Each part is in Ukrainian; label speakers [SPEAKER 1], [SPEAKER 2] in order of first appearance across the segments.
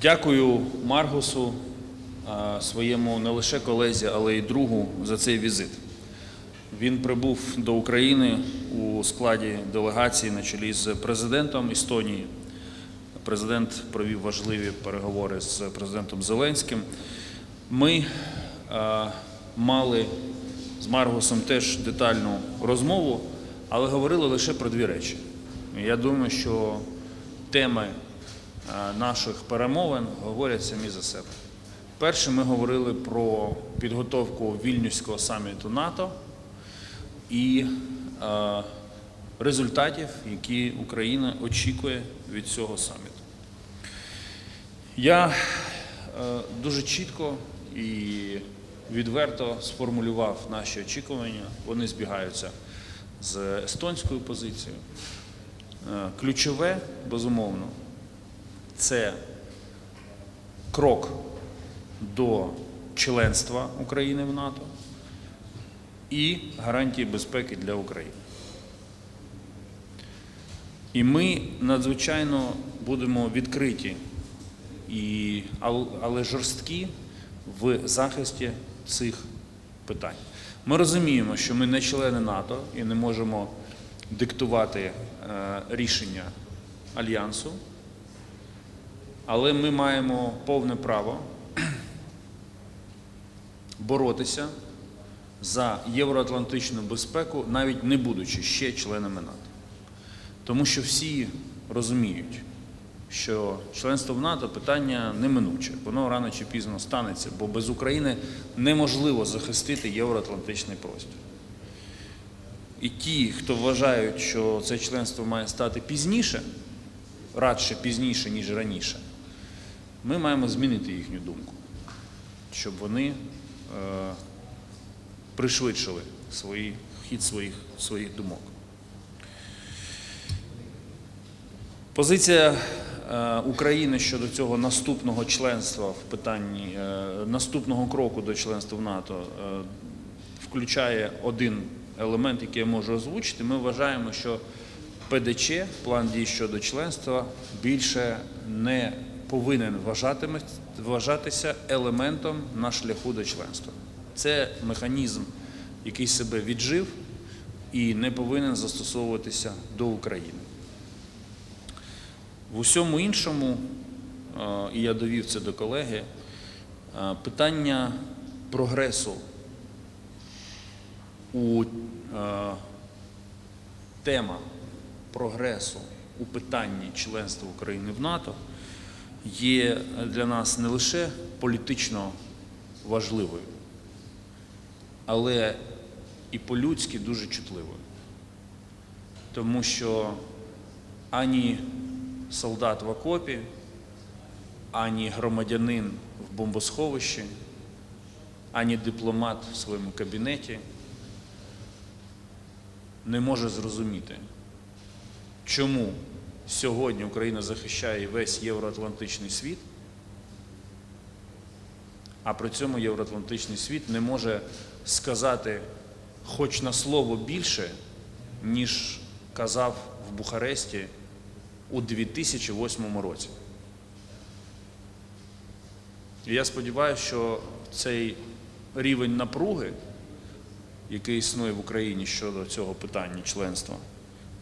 [SPEAKER 1] Дякую Маргусу, своєму не лише колезі, але й другу за цей візит. Він прибув до України у складі делегації на чолі з президентом Естонії. Президент провів важливі переговори з президентом Зеленським. Ми мали з Маргусом теж детальну розмову, але говорили лише про дві речі. Я думаю, що теми наших перемовин говорять самі за себе. Перше, ми говорили про підготовку вільнюського саміту НАТО і е, результатів, які Україна очікує від цього саміту. Я е, дуже чітко і відверто сформулював наші очікування. Вони збігаються з естонською позицією. Е, Ключове, безумовно, це крок до членства України в НАТО і гарантії безпеки для України. І ми надзвичайно будемо відкриті, і, але жорсткі в захисті цих питань. Ми розуміємо, що ми не члени НАТО і не можемо диктувати е, рішення альянсу, але ми маємо повне право боротися за євроатлантичну безпеку, навіть не будучи ще членами НАТО. Тому що всі розуміють, що членство в НАТО питання неминуче. Воно рано чи пізно станеться, бо без України неможливо захистити євроатлантичний простір. І ті, хто вважають, що це членство має стати пізніше, радше пізніше, ніж раніше, ми маємо змінити їхню думку, щоб вони е, пришвидшили свої, хід своїх, своїх думок. Позиція е, України щодо цього наступного членства в питанні е, наступного кроку до членства в НАТО включає один елемент, який я можу озвучити. Ми вважаємо, що ПДЧ, план дій щодо членства, більше не повинен вважатися елементом на шляху до членства. Це механізм, який себе віджив і не повинен застосовуватися до України. В усьому іншому, е, і я довів це до колеги, е, питання прогресу у е, тема прогресу у питанні членства України в НАТО є для нас не лише політично важливою, але і по-людськи дуже чутливою. Тому що ані солдат в окопі, ані громадянин в бомбосховищі, ані дипломат в своєму кабінеті не може зрозуміти, чому сьогодні Україна захищає весь євроатлантичний світ, а при цьому євроатлантичний світ не може сказати хоч на слово більше, ніж казав в Бухаресті у 2008 році. І я сподіваюся, що цей рівень напруги, який існує в Україні щодо цього питання членства,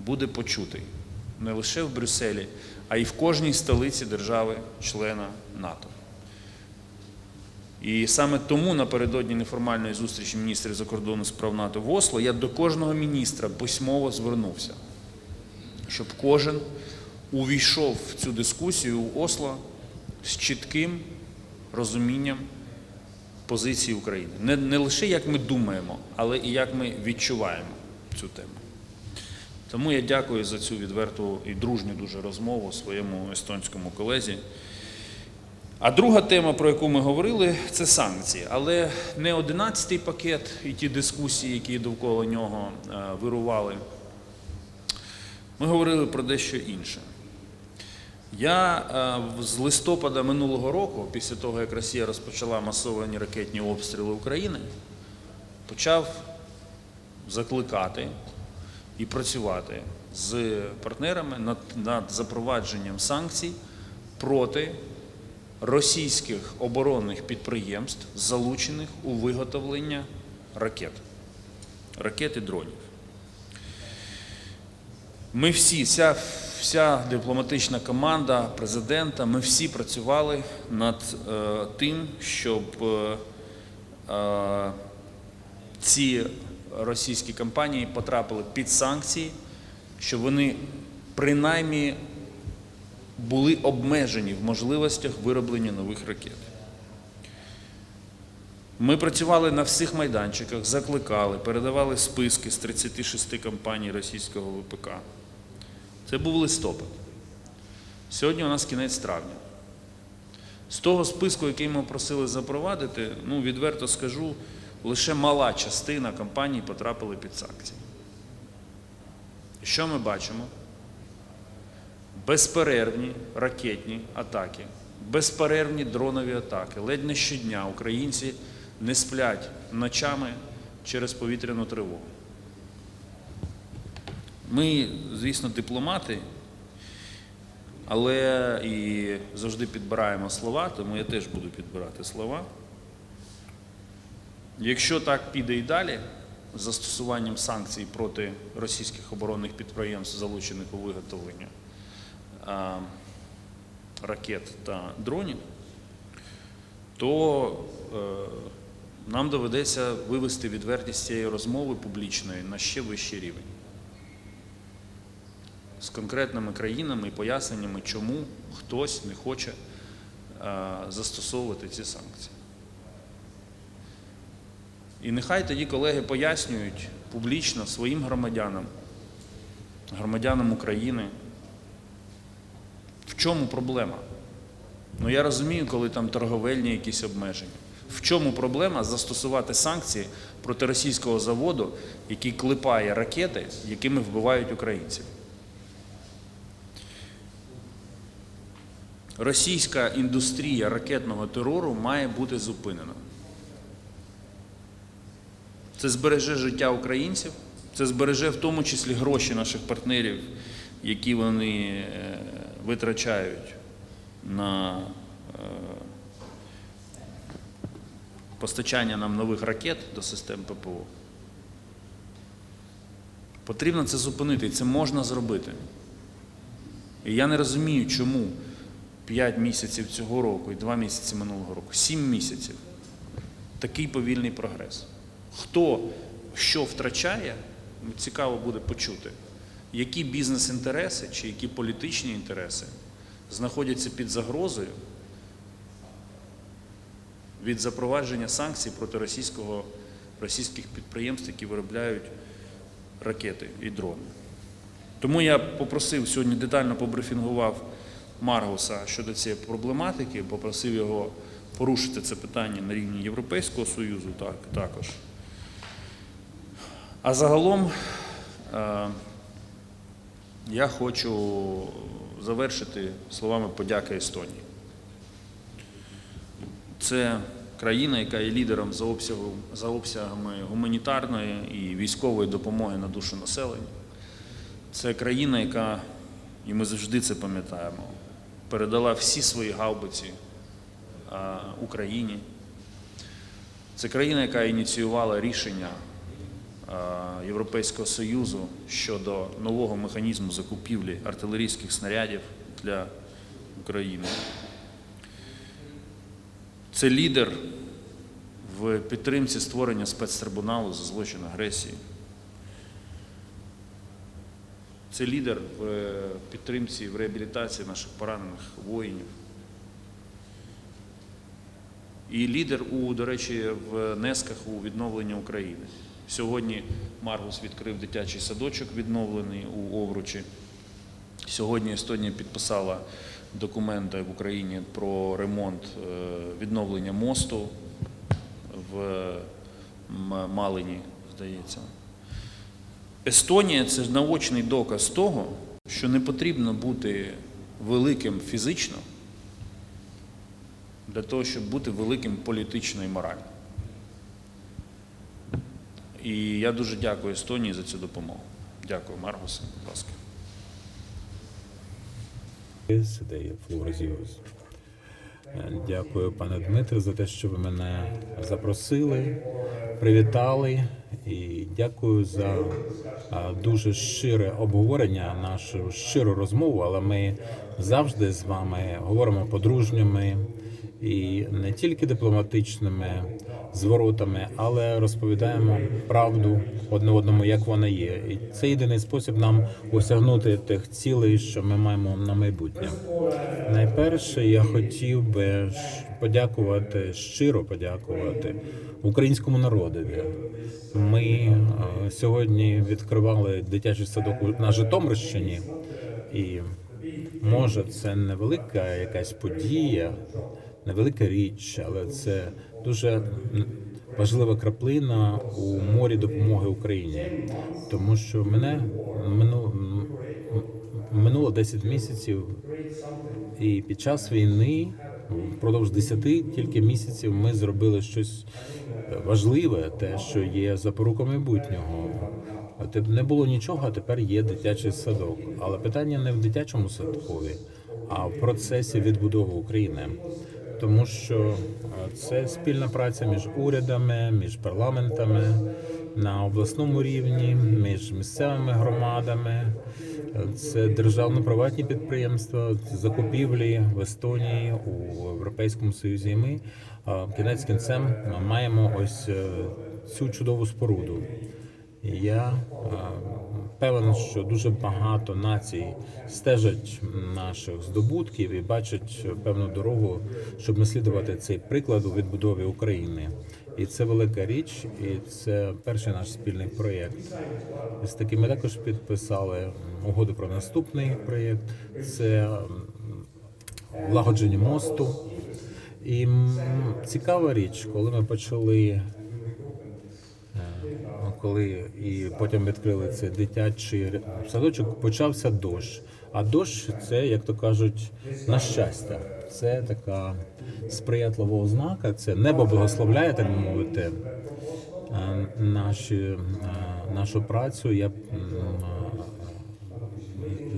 [SPEAKER 1] буде почутий не лише в Брюсселі, а й в кожній столиці держави-члена НАТО. І саме тому напередодні неформальної зустрічі міністрів закордонних справ НАТО в Осло я до кожного міністра письмово звернувся, щоб кожен увійшов в цю дискусію в Осло з чітким розумінням позиції України. Не, не лише як ми думаємо, але і як ми відчуваємо цю тему. Тому я дякую за цю відверту і дружню дуже розмову своєму естонському колезі. А друга тема, про яку ми говорили, це санкції. Але не 11-й пакет і ті дискусії, які довкола нього е, вирували. Ми говорили про дещо інше. Я е, з листопада минулого року, після того, як Росія розпочала масовані ракетні обстріли України, почав закликати і працювати з партнерами над, над запровадженням санкцій проти російських оборонних підприємств, залучених у виготовлення ракет, ракет і дронів. Ми всі, вся, вся дипломатична команда президента, ми всі працювали над е, тим, щоб е, е, ці російські компанії потрапили під санкції, щоб вони принаймні були обмежені в можливостях вироблення нових ракет. Ми працювали на всіх майданчиках, закликали, передавали списки з 36 компаній російського ВПК. Це був листопад. Сьогодні у нас кінець травня. З того списку, який ми просили запровадити, ну, відверто скажу, лише мала частина компаній потрапили під санкції. І Що ми бачимо? Безперервні ракетні атаки, безперервні дронові атаки. Ледь не щодня українці не сплять ночами через повітряну тривогу. Ми, звісно, дипломати, але і завжди підбираємо слова, тому я теж буду підбирати слова. Якщо так піде і далі, з застосуванням санкцій проти російських оборонних підприємств, залучених у виготовлення ракет та дронів, то е, нам доведеться вивести відвертість цієї розмови публічної на ще вищий рівень. З конкретними країнами і поясненнями, чому хтось не хоче е, застосовувати ці санкції. І нехай тоді колеги пояснюють публічно своїм громадянам, громадянам України, в чому проблема. Ну я розумію, коли там торговельні якісь обмеження. В чому проблема застосувати санкції проти російського заводу, який клепає ракети, якими вбивають українців? Російська індустрія ракетного терору має бути зупинена. Це збереже життя українців, це збереже в тому числі гроші наших партнерів, які вони е, витрачають на е, постачання нам нових ракет до систем ППО. Потрібно це зупинити, і це можна зробити. І я не розумію, чому 5 місяців цього року і 2 місяці минулого року, 7 місяців такий повільний прогрес. Хто що втрачає, цікаво буде почути, які бізнес-інтереси чи які політичні інтереси знаходяться під загрозою від запровадження санкцій проти російського, російських підприємств, які виробляють ракети і дрони. Тому я попросив сьогодні детально побрифінгував Маргуса щодо цієї проблематики, попросив його порушити це питання на рівні Європейського Союзу так, також. А загалом е, я хочу завершити словами подяки Естонії. Це країна, яка є лідером за, обсягом, за обсягами гуманітарної і військової допомоги на душу населення. Це країна, яка, і ми завжди це пам'ятаємо, передала всі свої гаубиці Україні. Це країна, яка ініціювала рішення Європейського Союзу щодо нового механізму закупівлі артилерійських снарядів для України. Це лідер в підтримці створення спецтрибуналу за злочин агресії. Це лідер в підтримці в реабілітації наших поранених воїнів. І лідер у, до речі, в внесках у відновлення України. Сьогодні Маргус відкрив дитячий садочок, відновлений у Овручі. Сьогодні Естонія підписала документи в Україні про ремонт е, відновлення мосту в Малині, здається. Естонія це наочний доказ того, що не потрібно бути великим фізично для того, щоб бути великим політично і морально. І я дуже дякую Естонії за цю допомогу. Дякую, Маргусе, будь ласка.
[SPEAKER 2] дякую, пане Дмитре, за те, що ви мене запросили, привітали. І дякую за дуже щире обговорення, нашу щиру розмову. Але ми завжди з вами говоримо по-дружніми і не тільки дипломатичними зворотами, але розповідаємо правду одне одному, як вона є. І це єдиний спосіб нам осягнути тих цілей, що ми маємо на майбутнє. Найперше, я хотів би подякувати, щиро подякувати українському народові. Ми е, сьогодні відкривали дитячий садок на Житомирщині, і може це невелика якась подія, невелика річ, але це дуже важлива краплина у морі допомоги Україні, тому що мене мину, м- м- минуло 10 місяців і під час війни, впродовж 10 тільки місяців, ми зробили щось важливе, те, що є запорукою майбутнього. Не було нічого, а тепер є дитячий садок. Але питання не в дитячому садкові, а в процесі відбудови України. Тому що е, це спільна праця між урядами, між парламентами на обласному рівні, між місцевими громадами. Це державно-приватні підприємства, закупівлі в Естонії, у Європейському Союзі. І ми кінець кінцем маємо ось е, цю чудову споруду. Я певен, що дуже багато націй стежать наших здобутків і бачать певну дорогу, щоб наслідувати цей приклад у відбудові України. І це велика річ, і це перший наш спільний проєкт. З таким ми також підписали угоду про наступний проєкт. Це лагодження мосту. І цікава річ, коли ми почали коли і потім відкрили цей дитячий садочок, почався дощ. А дощ це, як то кажуть, на щастя. Це така сприятлива ознака. Це небо благословляє, так би мовити, е, наші, е, нашу працю. Я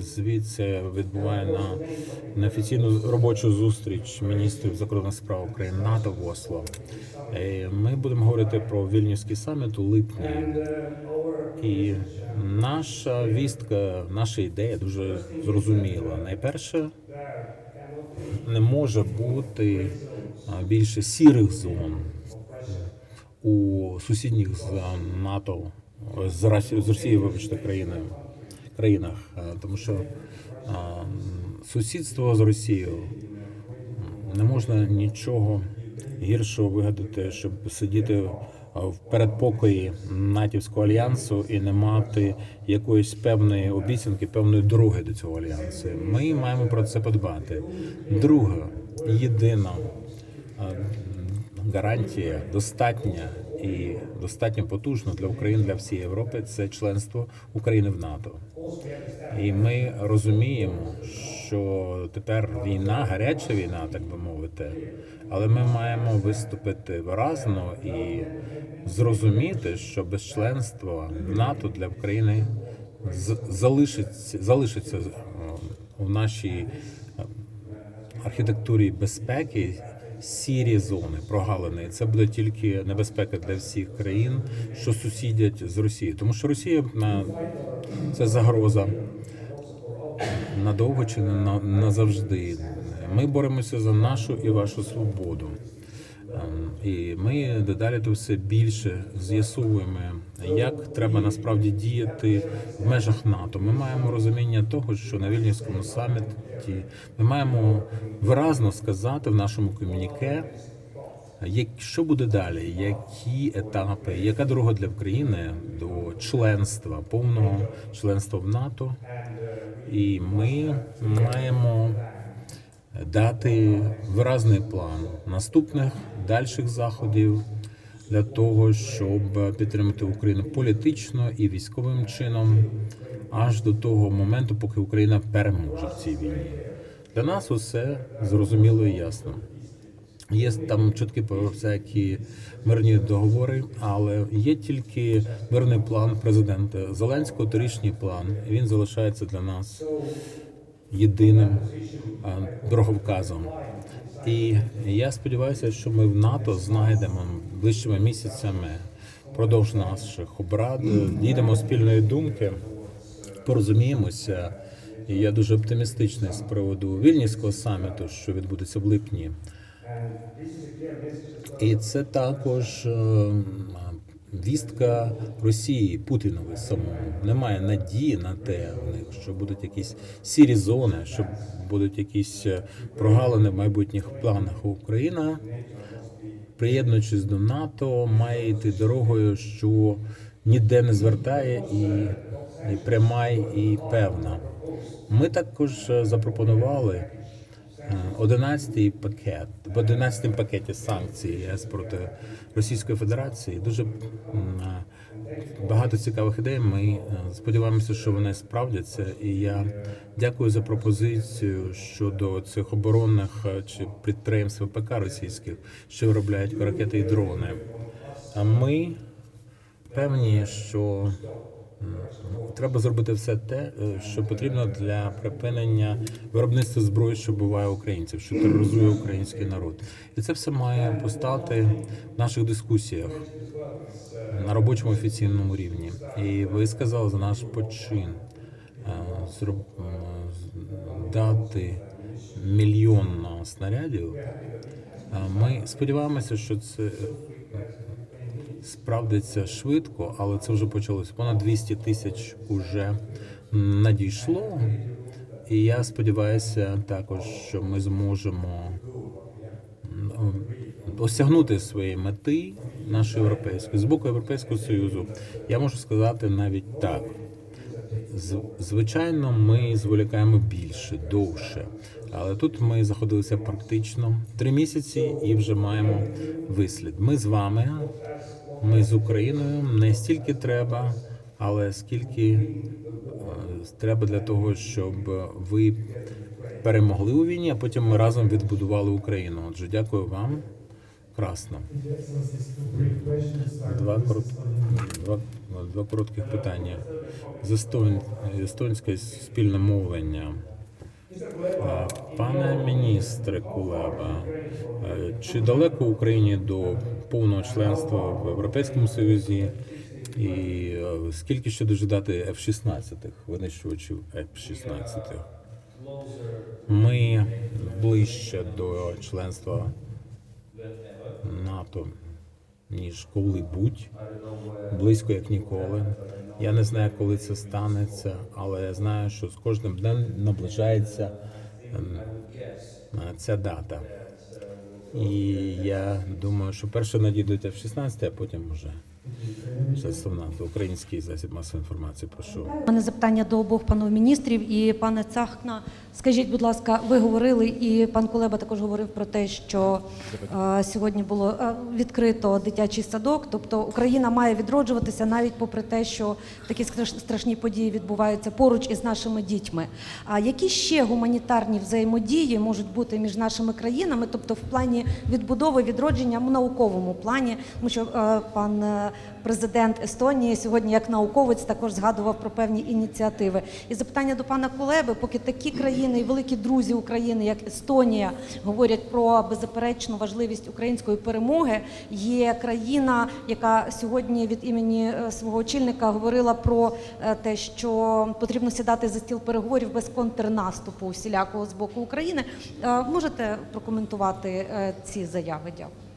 [SPEAKER 2] звідси відбуває на неофіційну робочу зустріч міністрів закордонних справ України НАТО в Осло. Е, Ми будемо говорити про Вільнюський саміт у липні. І наша вістка, наша ідея дуже зрозуміла. Найперше, не може бути більше сірих зон у сусідніх з НАТО з Росією, з Росією, вибачте, країною країнах, тому що сусідство з Росією не можна нічого гіршого вигадати, щоб сидіти в передпокої натівського альянсу і не мати якоїсь певної обіцянки, певної дороги до цього альянсу. Ми маємо про це подбати. Друга, єдина гарантія достатня і достатньо потужна для України для всієї Європи це членство України в НАТО. І ми розуміємо, що тепер війна, гаряча війна, так би мовити, але ми маємо виступити виразно і зрозуміти, що без членства НАТО для України залишиться залишиться е, в нашій е, архітектурі безпеки сірі зони, прогалини. Це буде тільки небезпека для всіх країн, що сусідять з Росією. Тому що Росія це загроза надовго чи не назавжди. Ми боремося за нашу і вашу свободу. Ем, І ми дедалі то все більше з'ясовуємо, як треба насправді діяти в межах НАТО. Ми маємо розуміння того, що на Вільнюському саміті ми маємо виразно сказати в нашому комюніке, що буде далі, які етапи, яка дорога для України до членства, повного членства в НАТО, і ми маємо дати виразний план наступних дальших заходів для того, щоб підтримати Україну політично і військовим чином, аж до того моменту, поки Україна переможе в цій війні. Для нас усе зрозуміло і ясно. Є там чутки про всякі мирні договори, але є тільки мирний план президента Зеленського, торічній план. Він залишається для нас єдиним дороговказом. І я сподіваюся, що ми в НАТО знайдемо ближчими місяцями продовж наших обрад, дійдемо спільної думки, порозуміємося. І я дуже оптимістичний з приводу вільнівського саміту, що відбудеться в липні. І це також е, вістка Росії Путінові самому. Немає надії на те, в них, що будуть якісь сірі зони, що будуть якісь е, прогалини в майбутніх планах. Україна, приєднуючись до НАТО, має йти дорогою, що ніде не звертає і, і пряма і певна. Ми також е, запропонували. 11-й пакет в 11 пакеті санкцій ЄС проти Російської Федерації. Дуже е, багато цікавих ідей. Ми е, сподіваємося, що вони справдяться. І я дякую за пропозицію щодо цих оборонних е, чи підприємств ВПК російських, що виробляють ракети і дрони. А ми певні, що треба зробити все те, е, що потрібно для припинення виробництва зброї, що вбиває українців, що тероризує український народ. І це все має постати в наших дискусіях на робочому офіційному рівні. І ви сказали за наш почин е, м, дати мільйон снарядів. Е, Ми сподіваємося, що це справдиться швидко, але це вже почалося. Понад 200 тисяч уже надійшло. І я сподіваюся також, що ми зможемо осягнути свої мети нашої європейської з боку Європейського Союзу. Я можу сказати навіть так. Звичайно, ми зволікаємо більше, довше. Але тут ми заходилися практично три місяці і вже маємо вислід. Ми з вами, ми з Україною не стільки треба, але скільки е, треба для того, щоб ви перемогли у війні, а потім ми разом відбудували Україну. Отже, дякую вам. Красно. Два, корот... два, два коротких питання. З естон... естонське спільне мовлення. Пане міністре Кулеба, е, чи далеко Україні до повного членства в Європейському Союзі? І е, скільки ще дожидати F-16, винищувачів F-16? Ми ближче до членства НАТО, ніж коли-будь, близько як ніколи. Я не знаю, коли це станеться, але я знаю, що з кожним днем наближається ем, ця дата. І я думаю, що перше надійдуть в 16, а потім вже членство український засіб масової інформації. Прошу.
[SPEAKER 3] У мене запитання до обох панів міністрів і пане Цахна. Скажіть, будь ласка, ви говорили, і пан Кулеба також говорив про те, що е, сьогодні було е, відкрито дитячий садок. Тобто Україна має відроджуватися навіть попри те, що такі страш- страшні події відбуваються поруч із нашими дітьми. А які ще гуманітарні взаємодії можуть бути між нашими країнами, тобто в плані відбудови, відродження в науковому плані, тому що е, пан е, президент Естонії сьогодні, як науковець, також згадував про певні ініціативи. І запитання до пана Кулеби, поки такі країни і великі друзі України, як Естонія, говорять про беззаперечну важливість української перемоги. Є країна, яка сьогодні від імені е, свого очільника говорила про е, те, що потрібно сідати за стіл переговорів без контрнаступу усілякого з боку України. Е, Можете прокоментувати ці заяви? Дякую.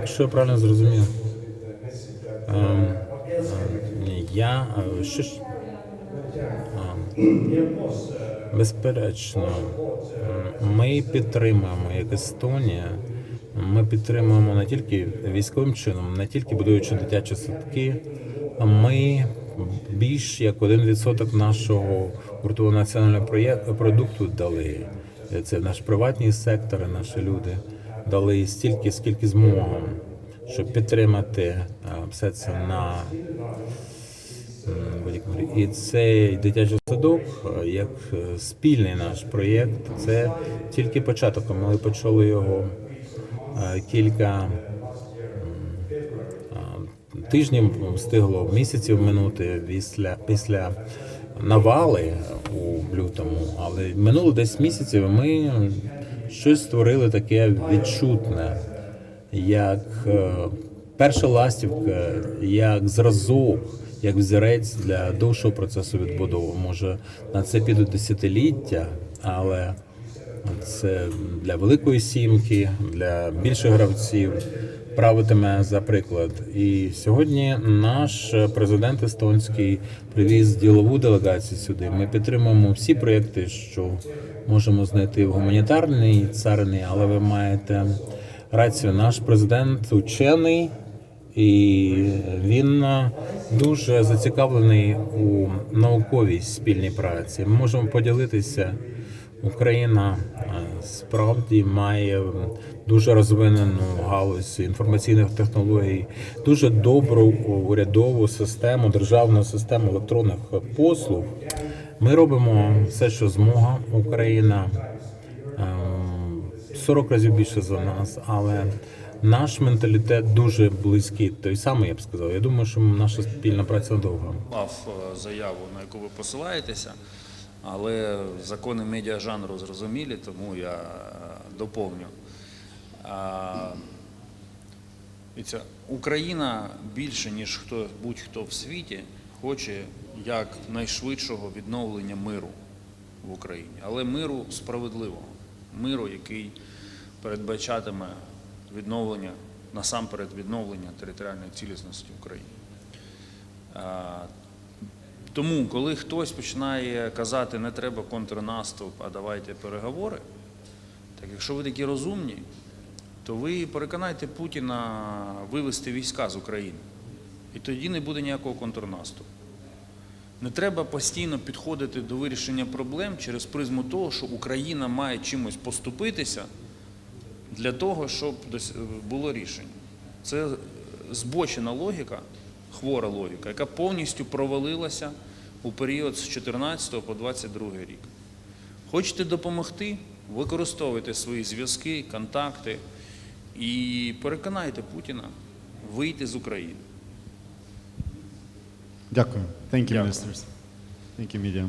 [SPEAKER 2] Якщо я правильно зрозумів, ем, ем, я е, що ж ем, безперечно, ем, ми підтримуємо як Естонія. Ми підтримуємо не тільки військовим чином, не тільки будуючи дитячі садки. а Ми більш як один відсоток нашого гуртового національного продукту дали. Це наш приватний сектор, наші люди дали стільки, скільки змогли, щоб підтримати все це на. І цей дитячий садок, як е, спільний наш проєкт, це тільки початок. Ми почали його кілька тижнів, встигло місяців минути після, після навали у лютому, але минуло десь місяців. Ми щось створили таке відчутне, як е, перша ластівка, як зразок, як взірець для довшого процесу відбудови. Може, на це підуть десятиліття, але це для великої сімки, для більших гравців правитиме за приклад. І сьогодні наш президент естонський привіз ділову делегацію сюди. Ми підтримуємо всі проєкти, що можемо знайти в гуманітарній царині, але ви маєте рацію. Наш президент учений. І він дуже зацікавлений у науковій спільній праці. Ми можемо поділитися. Україна е, справді має дуже розвинену галузь інформаційних технологій, дуже добру урядову систему, державну систему електронних послуг. Ми робимо все, що змога. Україна ем, 40 разів більше за нас, але наш менталітет дуже близький, той самий, я б сказав. Я думаю, що наша спільна праця довга.
[SPEAKER 1] мав е, заяву, на яку ви посилаєтеся, але закони медіажанру зрозумілі, тому я е, доповню. Україна більше, ніж хто, будь-хто в світі, хоче як найшвидшого відновлення миру в Україні, але миру справедливого, миру, який передбачатиме відновлення, насамперед відновлення територіальної цілісності України. Тому, коли хтось починає казати, не треба контрнаступ, а давайте переговори, так якщо ви такі розумні, то ви переконайте Путіна вивести війська з України. І тоді не буде ніякого контрнаступу. Не треба постійно підходити до вирішення проблем через призму того, що Україна має чимось поступитися для того, щоб було рішення. Це збочена логіка, хвора логіка, яка повністю провалилася у період з 14 по 22 рік. Хочете допомогти? Використовуйте свої зв'язки, контакти і переконайте Путіна вийти з України.
[SPEAKER 4] Дякую. Thank you,
[SPEAKER 1] Дякую.
[SPEAKER 4] ministers. Thank you, media.